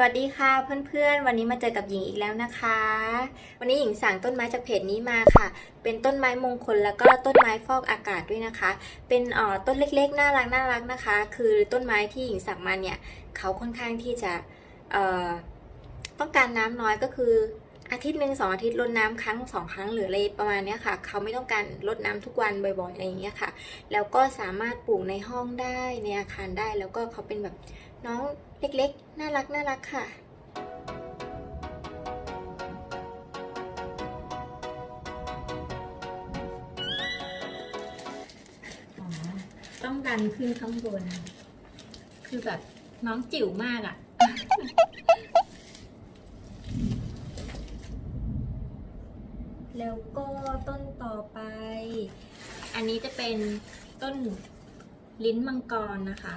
วัสดีค่ะเพื่อนๆ วันนี้มาเจอกับหญิงอีกแล้วนะคะ วันนี้หญิงสั่งต้นไม้จากเพจนี้มาค่ะ เป็นต้นไม้มงคลแล้วก็ต้นไม้ฟอกอากาศด้วยนะคะ เป็นอ่อต้นเล็กๆ น่ารักน่ารักนะคะ คือต้นไม้ที่หญิงสั่งมาเนี่ยเขาค่อนข้างที่จะเอ่อต้องการน้ำน้อยก็คืออาทิตย์หนึ่งสองอาทิตย์รดน้ำครั้งสองครั้งหรืออะไรประมาณนี้ค่ะ เขาไม่ต้องการรดน้ำทุกวันบ่อยๆอะไรอย่างเงี้ยค่ะ แล้วก็สามารถปลูกในห้องได้ในอาคารได้แล้วก็เขาเป็นแบบ น้องเล็กๆ น่ารักน่ารักค่ะ ต้องดันขึ้นข้างบน คือแบบน้องจิ๋วมากอะ่ะ แล้วก็ต้นต่อไป อันนี้จะเป็นต้นลิ้นมังกรนะคะ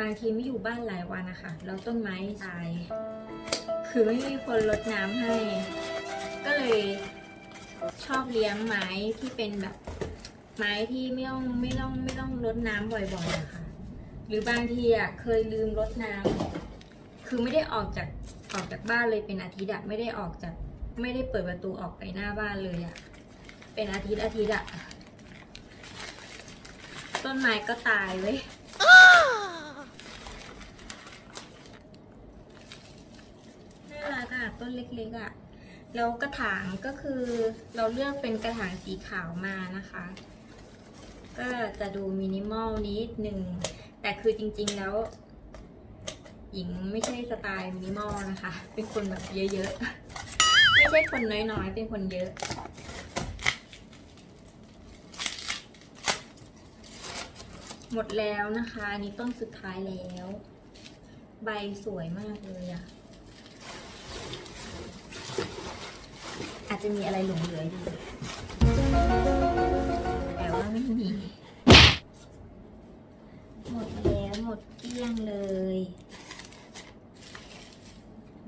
บางทีไม่อยู่บ้านหลายวันนะคะแล้วต้นไม้ตาย คือไม่มีคนรดน้ำให้ ก็เลยชอบเลี้ยงไม้ที่เป็นแบบไม้ที่ไม่ต้องไม่ต้องไม่ต้องรดน้ำบ่อยๆนะคะหรือบางทีอะเคยลืมรดน้ำคือไม่ได้ออกจากออกจากบ้านเลยเป็นอาทิตย์อะไม่ได้ออกจากไม่ได้เปิดประตูออกไปหน้าบ้านเลยอะเป็นอาทิตย์อาทิตย์อะต้นไม้ก็ตายเว้ย น่ารักอะต้น เล็กๆอะแล้วกระถางก็คือเราเลือกเป็นกระถางสีขาวมานะคะ ก็จะดูมินิมอลนิดหนึ่ง แต่คือจริงๆแล้ว หญิงไม่ใช่สไตล์มินิมอลนะคะ เป็นคนแบบเยอะๆ ไม่ใช่คนน้อยๆ เป็นคนเยอะหมดแล้วนะคะ อันนี้ต้นสุดท้ายแล้ว ใบสวยมากเลยอะอา จจะมีอะไรหลงเหลืออยู่ แต่ว่าไม่มี หมดแล้วหมดเกลี้ยงเลย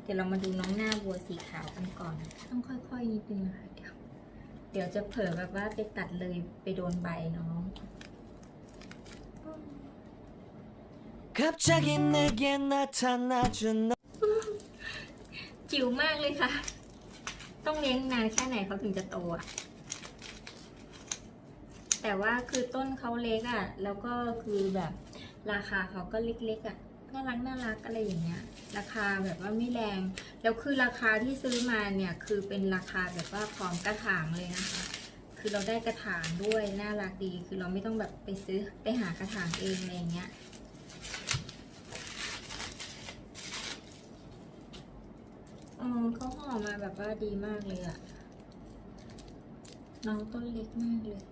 เดี๋ยวเรามาดูน้องหน้าบัวสีขาวกันก่อน ต้องค่อยๆนิดนึงนะคะเดี๋ยว เดี๋ยวจะเผลอแบบว่าไปตัดเลยไปโดนใบน้อง 갑자기 내게 나타나준 너 จิ๋วมากเลยค่ะ ต้องเลี้ยงนานแค่ไหนเขาถึงจะโตอะแต่ว่าคือต้นเขาเล็กอะแล้วก็คือแบบราคาเขาก็เล็กๆอะน่ารักน่ารักอะไรอย่างเงี้ย ราคาแบบว่าไม่แรง แล้วคือราคาที่ซื้อมาเนี่ยคือเป็นราคาแบบว่าพร้อมกระถางเลยนะคะ คือเราได้กระถางด้วยน่ารักดี คือเราไม่ต้องแบบไปซื้อไปหากระถางเองอะไรเงี้ย ออเขาห่อมาแบบว่าดีมากเลยอะน้องต้นเล็กมากเลย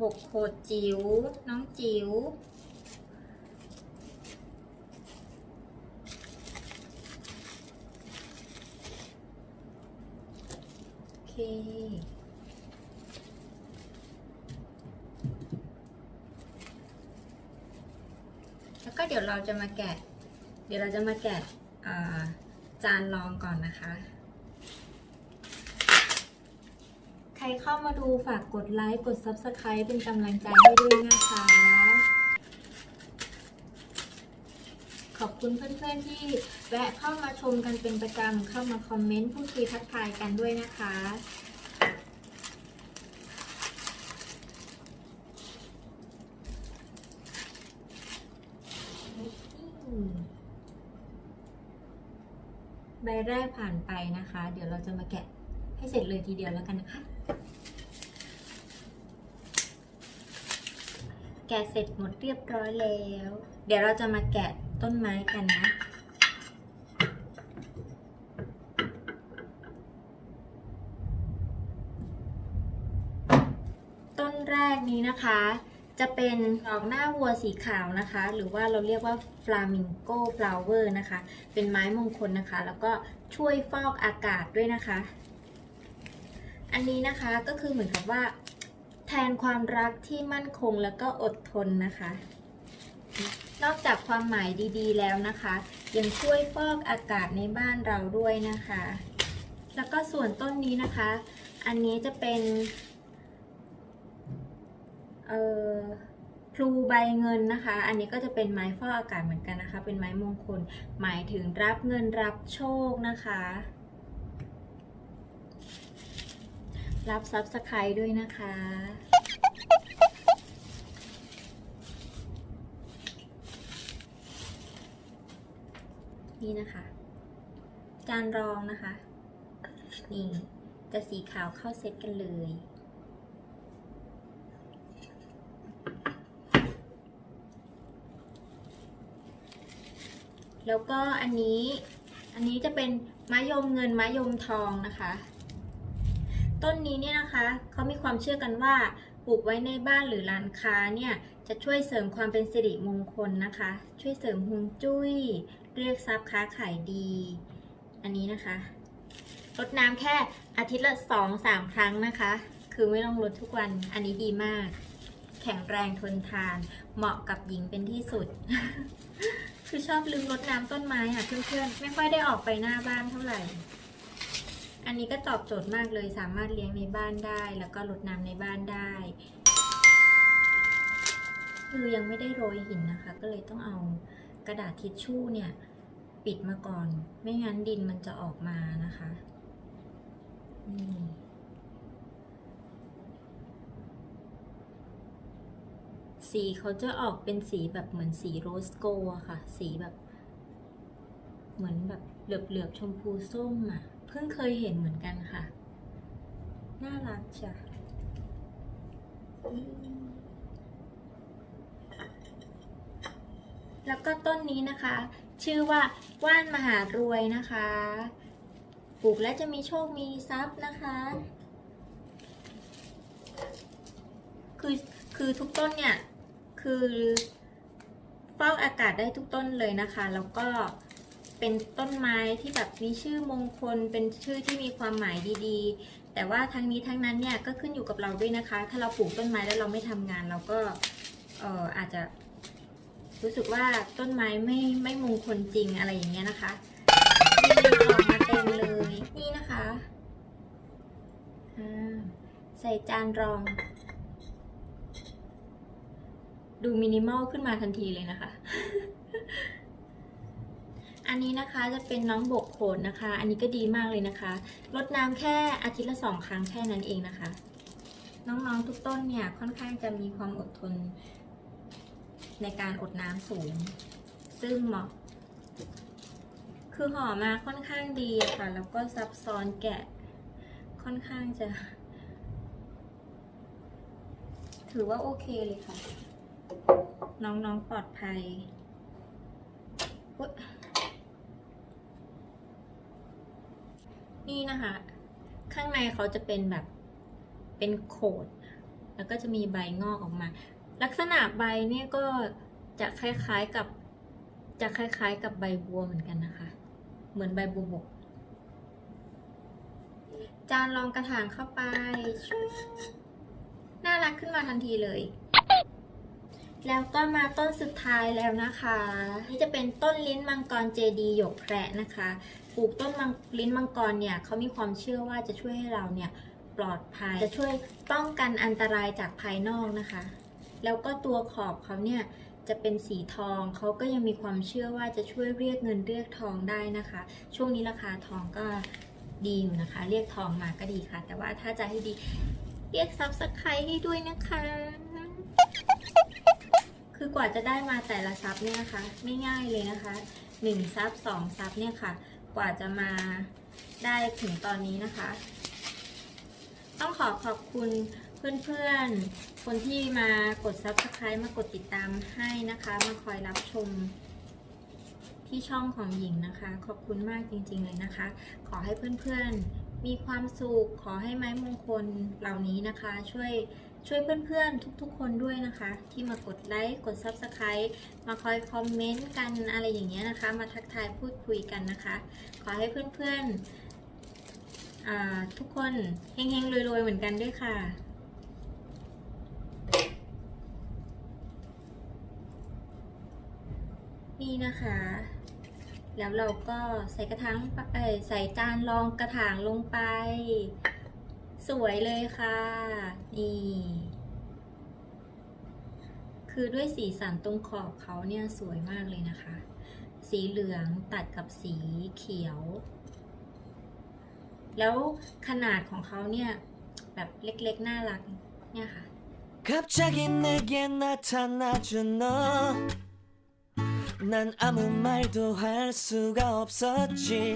บกโขดจิ๋ว น้องจิ๋ว โอเคแล้วก็เดี๋ยวเราจะมาแกะ เดี๋ยวเราจะมาแกะ จานรองก่อนนะคะ ใครเข้ามาดูฝากกดไลค์ กด Subscribe เป็นกำลังใจให้ด้วยนะคะ ขอบคุณเพื่อนๆที่แวะเข้ามาชมกันเป็นประจำ เข้ามาคอมเมนต์พูดคุยทักทายกันด้วยนะคะ ใบแรกผ่านไปนะคะ เดี๋ยวเราจะมาแกะให้เสร็จเลยทีเดียวแล้วกันนะคะ แกะเสร็จหมดเรียบร้อยแล้ว เดี๋ยวเราจะมาแกะต้นไม้กันนะ ต้นแรกนี้นะคะ จะเป็นดอกหน้าวัวสีขาวนะคะ หรือว่าเราเรียกว่า flamingo flower นะคะ เป็นไม้มงคลนะคะ แล้วก็ช่วยฟอกอากาศด้วยนะคะ อันนี้นะคะก็คือเหมือนกับว่า แทนความรักที่มั่นคงแล้วก็อดทนนะคะ นอกจากความหมายดีๆ แล้วนะคะ ยังช่วยฟอกอากาศในบ้านเราด้วยนะคะ แล้วก็ส่วนต้นนี้นะคะ อันนี้จะเป็น เอ่อพลูใบเงินนะคะ อันนี้ก็จะเป็นไม้ฟอกอากาศเหมือนกันนะคะ เป็นไม้มงคล หมายถึงรับเงินรับโชคนะคะ รับซับสไครด้วยนะคะ นี่นะคะ จานรองนะคะ นี่จะสีขาวเข้าเซตกันเลย แล้วก็อันนี้อันนี้จะเป็นมะยมเงินมะยมทองนะคะ ต้นนี้เนี่ยนะคะเขามีความเชื่อกันว่าปลูกไว้ในบ้านหรือร้านค้าเนี่ยจะช่วยเสริมความเป็นสิริมงคลนะคะ ช่วยเสริมฮวงจุ้ย เรียกทรัพย์ค้าขายดี อันนี้นะคะรดน้ำแค่อาทิตย์ละสองสามครั้งนะคะ คือไม่ต้องรดทุกวันอันนี้ดีมาก แข็งแรงทนทาน เหมาะกับหญิงเป็นที่สุด คือชอบลืมรดน้ำต้นไม้อะเพื่อนๆ ไม่ค่อยได้ออกไปหน้าบ้านเท่าไหร่ อันนี้ก็ตอบโจทย์มากเลยสามารถเลี้ยงในบ้านได้ แล้วก็รดน้ำในบ้านได้ คือยังไม่ได้โรยหินนะคะ ก็เลยต้องเอากระดาษทิชชู่เนี่ย ปิดมาก่อน ไม่งั้นดินมันจะออกมานะคะนี่ สีเขาจะออกเป็นสีแบบเหมือนสีโรสโกะค่ะ สีแบบ เหมือนแบบเหลือบๆชมพูส้มอะ เพิ่งเคยเห็นเหมือนกันค่ะ น่ารักจ้ะแล้วก็ต้นนี้นะคะ ชื่อว่าว่านมหารวยนะคะ ปลูกแล้วจะมีโชคมีทรัพย์นะคะ คือคือทุกต้นเนี่ย คือฟอกอากาศได้ทุกต้นเลยนะคะ แล้วก็เป็นต้นไม้ที่แบบมีชื่อมงคล เป็นชื่อที่มีความหมายดีๆ แต่ว่าทั้งนี้ทั้งนั้นเนี่ยก็ขึ้นอยู่กับเราด้วยนะคะ ถ้าเราปลูกต้นไม้แล้วเราไม่ทำงาน เราก็เอ่ออาจจะรู้สึกว่าต้นไม้ไม่ไม่มงคลจริงอะไรอย่างเงี้ยนะคะนี่ออกมาเต็มเลยนี่นะคะ ใส่จานรอง ดูมินิมอลขึ้นมาทันทีเลยนะคะ อันนี้นะคะจะเป็นน้องบกโขนนะคะ อันนี้ก็ดีมากเลยนะคะรดน้ำแค่อาทิตย์ละสองครั้งแค่นั้นเองนะคะ น้องๆทุกต้นเนี่ยค่อนข้างจะมีความอดทน ในการอดน้ำสูง ซึ่งเหมาะ คือห่อมาค่อนข้างดีค่ะ แล้วก็ซับซ้อนแกะ ค่อนข้างจะ ถือว่าโอเคเลยค่ะ น้องๆปลอดภัยนี่นะคะ ข้างในเขาจะเป็นแบบเป็นโขด แล้วก็จะมีใบงอกออกมา ลักษณะใบเนี่ยก็จะคล้ายๆกับ จะคล้ายๆกับใบบัวเหมือนกันนะคะ เหมือนใบบัวบก จานรองกระถางเข้าไป น่ารักขึ้นมาทันทีเลย แล้วก็มาต้นสุดท้ายแล้วนะคะนี่จะเป็นต้นลิ้นมังกรเจดีหยกแคระนะคะปลูกต้นมังลิ้นมังกรเนี่ยเขามีความเชื่อว่าจะช่วยให้เราเนี่ยปลอดภัยจะช่วยป้องกันอันตรายจากภายนอกนะคะ แล้วก็ตัวขอบเขาเนี่ยจะเป็นสีทองเขาก็ยังมีความเชื่อว่าจะช่วยเรียกเงินเรียกทองได้นะคะ ช่วงนี้ราคาทองก็ดีอยู่นะคะ เรียกทองมาก็ดีค่ะ แต่ว่าถ้าจะให้ดีเรียกซับสไครต์ให้ด้วยนะคะ คือกว่าจะได้มาแต่ละซับเนี่ยนะคะ ไม่ง่ายเลยนะคะหนึ่งซับสองซับเนี่ยค่ะ กว่าจะมาได้ถึงตอนนี้นะคะ ต้องขอขอบคุณเพื่อนๆ คนที่มากด subscribe มากดติดตามให้นะคะ มาคอยรับชมที่ช่องของหญิงนะคะ ขอบคุณมากจริงๆเลยนะคะ ขอให้เพื่อนๆมีความสุข ขอให้ไม้มงคลเหล่านี้นะคะ ช่วย ช่วยเพื่อนๆ ทุกๆ คนด้วยนะคะ ที่มากดไลค์กด subscribe มาคอยคอมเมนต์กันอะไรอย่างเงี้ยนะคะ มาทักทายพูดคุยกันนะคะ ขอให้เพื่อนๆอ่าทุกคนเฮงๆรวยๆ เหมือนกันด้วยค่ะนี่นะคะ แล้วเราก็ใส่กระถางปใส่จานรองกระถางลงไป สวยเลยค่ะ นี่ ค คือด้วยสีสันตรงขอบเขาเนี่ยสวยมากเลยนะคะ สีเหลืองตัดกับสีเขียว แล้วขนาดของเขาเนี่ย แบบเล็กๆ น่ารักเนี่ยค่ะ 갑자기 내게 나타나준 너 난 아무 말도 할 수가 없었지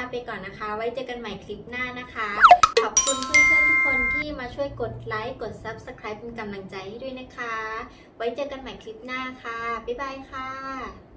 าไปก่อนนะคะ ไว้เจอกันใหม่คลิปหน้านะคะ ขอบคุณเพื่อนๆทุกคนที่มาช่วยกดไลค์กด Subscribe เป็นกำลังใจให้ด้วยนะคะ ไว้เจอกันใหม่คลิปหน้าค่ะ บ๊ายบายค่ะ